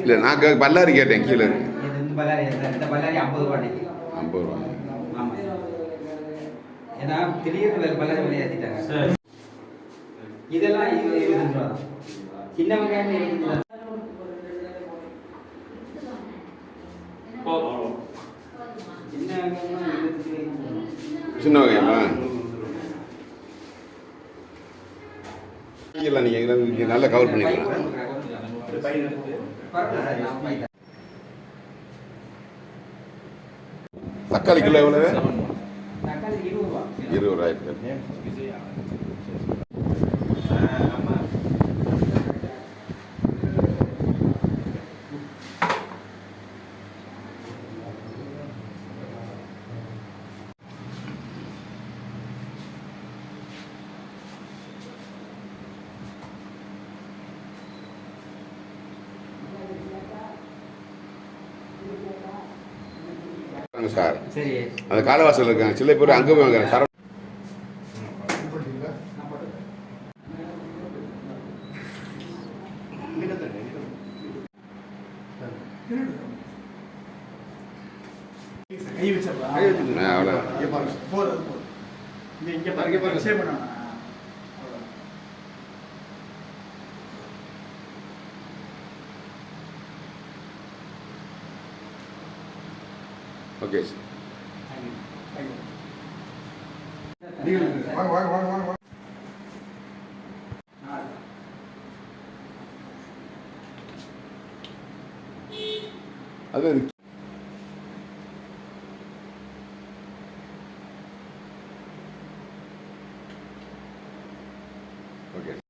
இல்ல நான் கே- பல்லாரி கேட்டேன் கீழே. இருக்கு இது வந்து பல்லாரியா சார் இந்த பல்லாரி ஐம்பது ரூபா ஏன்னா திடீர்னு வேறு பல்லாரி விலை ஏற்றிட்டாங்க சரி. இதெல்லாம் இது இருபத்தஞ்சு ரூபா தான். சின்ன வெங்காயம் இருபத்தஞ்சு ரூபா சின்ன வெங்காயம் சின்ன இல்லை நீங்கள் நல்லா கவர் பண்ணிக்கலாம் தக்காளி கிலோ எவ்வளவு? இருபது ரூபா. இருபது ரூபாய்க்கு வாங்க சார் சரி அந்த காலவாசல் இருக்காங்க சில பேர் அங்கே போய் வாங்குறாங்க சர அவ்வளோ இங்க பாருங்க போறது போதும் இங்க இங்க பாருங்க சேவ் பண்ணணும் ஓகே. சார் வாங்க வாங்க வாங்க வாங்க அது